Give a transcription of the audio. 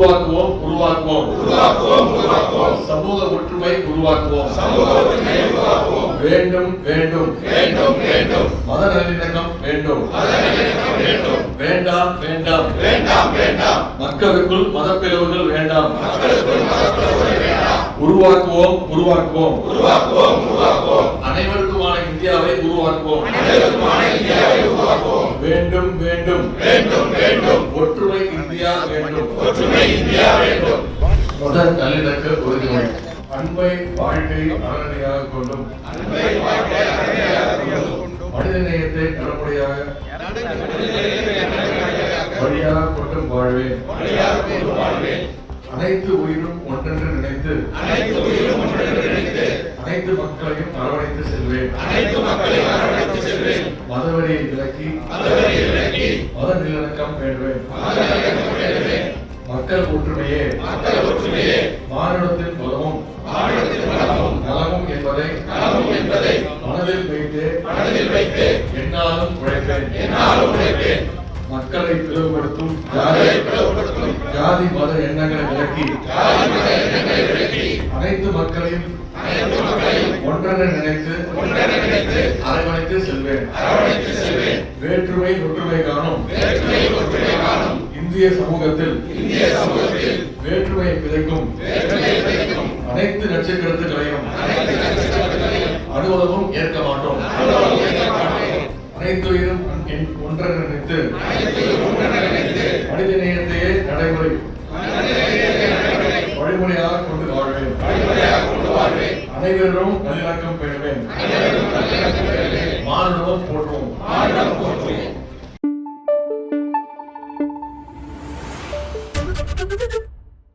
உருவாக்குவோம் உருவாக்குவோம். சமூக ஒற்றுமை உருவாக்குவோம். வேண்டும் வேண்டும். மத நல்லிணக்கம் வேண்டும். வேண்டும் வேண்டாம். வேண்டாம் வேண்டாம். மக்களுக்குள் மதப்பிளவுகள் வேண்டாம். உருவாக்குவோம் உருவாக்குவோம். உருவாக்குவோம் உருவாக்குவோம். அனைவருக்குமான இந்தியாவை உருவாக்குவோம். அனைவருக்குமான இந்தியாவை உருவாக்குவோம். வேண்டும் வேண்டும். வேண்டும் வேண்டும். ஒற்றுமை இந்தியா வேண்டும். ஒற்றுமை இந்தியா வேண்டும். மத நல்லிணக்க உறுதிமொழி. அன்பை வாழ்க்கை அறநிலையாக கொண்டும். அன்பை வாழ்க்கை அறநிலையாக கொண்டும். மனித நேயத்தை நடைமுறையாக வழியாக கொண்டும் வாழ்வேன். கொண்டு வாழ்வேன். அனைத்து உயிரும் ஒன்றென்று நினைத்து அனைத்து உயிரும் ஒன்றென்று நினைத்து அனைத்து மக்களையும் அரவணைத்து செல்வேன். அனைத்து மக்களையும் அரவணைத்து செல்வேன். மதவெறியை விலக்கி மத நல்லிணக்கம் வேண்டுவேன் மக்கள் ஒற்றுமையே மக்கள் ஒற்றுமையே. மானுடத்தின் பலமும் மாநிலத்தின் வளமும் நலமும் என்பதை நலமும் என்பதை. மனதில் வைத்து மனதில் வைத்து. என்னாலும் உழைப்பேன். என்னாலும் உழைப்பேன். மக்களை பிளவுபடுத்தும் ஜாதி மத எண்ணங்களை விலக்கி அனைத்து மக்களையும் ஒன்றென நினைத்து அரவணைத்து செல்வேன். வேற்றுமை ஒற்றுமை காணும் இந்திய சமூகத்தில் இந்திய சமூகத்தில் வேற்றுமையை வேற்றுமை விதைக்கும் அனைத்து நட்சத்திரத்துகளையும் அனுபவமும் ஏற்க மாட்டோம். அனைத்தையும் மனித நேயத்தையே நடைமுறை வழிமுறையாக கொண்டு வாழ்வேன். அனைவரும் நல்லிணக்கம் பெறுவேன் மானுடமும் போற்றுவோம்.